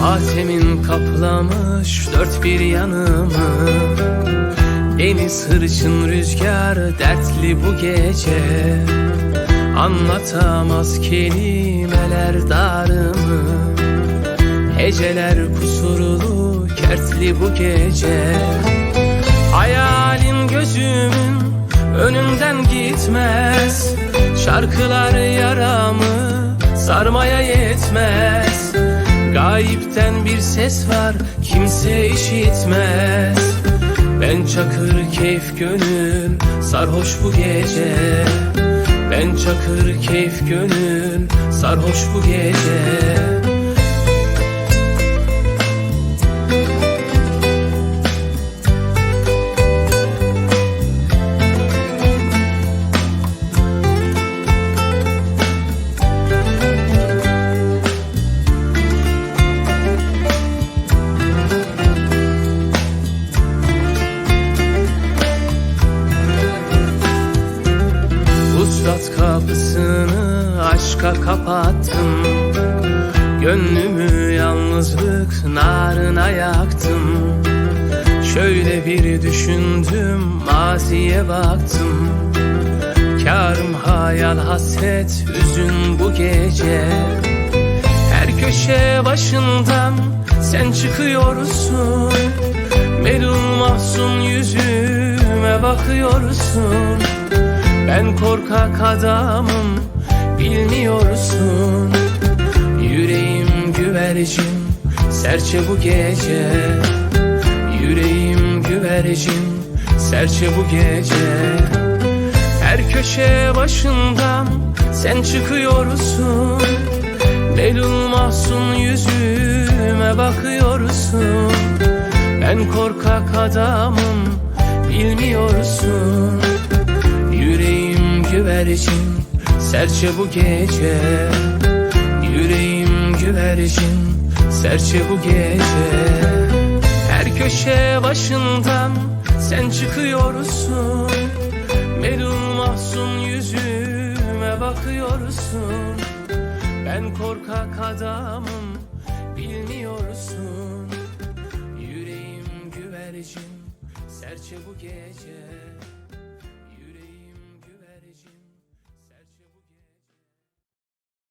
Matemin kaplamış dört bir yanımı. Deniz hırçın rüzgar dertli bu gece. Anlatamaz kelimeler darımı Heceler kusurlu kertli bu gece. Hayalin gözümün önünden gitmez. Şarkılar yaramı sarmaya yetmez Gayipten bir ses var kimse işitmez Ben çakır keyif gönül sarhoş bu gece. Ben çakır keyif gönül sarhoş bu gece kapısını aşka kapattım. Gönlümü yalnızlık narına yaktım. Şöyle bir düşündüm maziye baktım. Karım hayal hasret hüzün bu gece. Her köşe başından sen çıkıyorsun. Melul mahzun yüzüme bakıyorsun ben korkak adamım bilmiyorsun. Yüreğim güvercin serçe bu gece. Yüreğim güvercin serçe bu gece. Her köşe başından sen çıkıyorsun. Melul mahzun yüzüme bakıyorsun. Ben korkak adamım bilmiyorsun güvercin serçe bu gece. Yüreğim güvercin serçe bu gece. Her köşe başından sen çıkıyorsun. Melul mahzun yüzüme bakıyorsun. Ben korkak adamım bilmiyorsun. Yüreğim güvercin serçe bu gece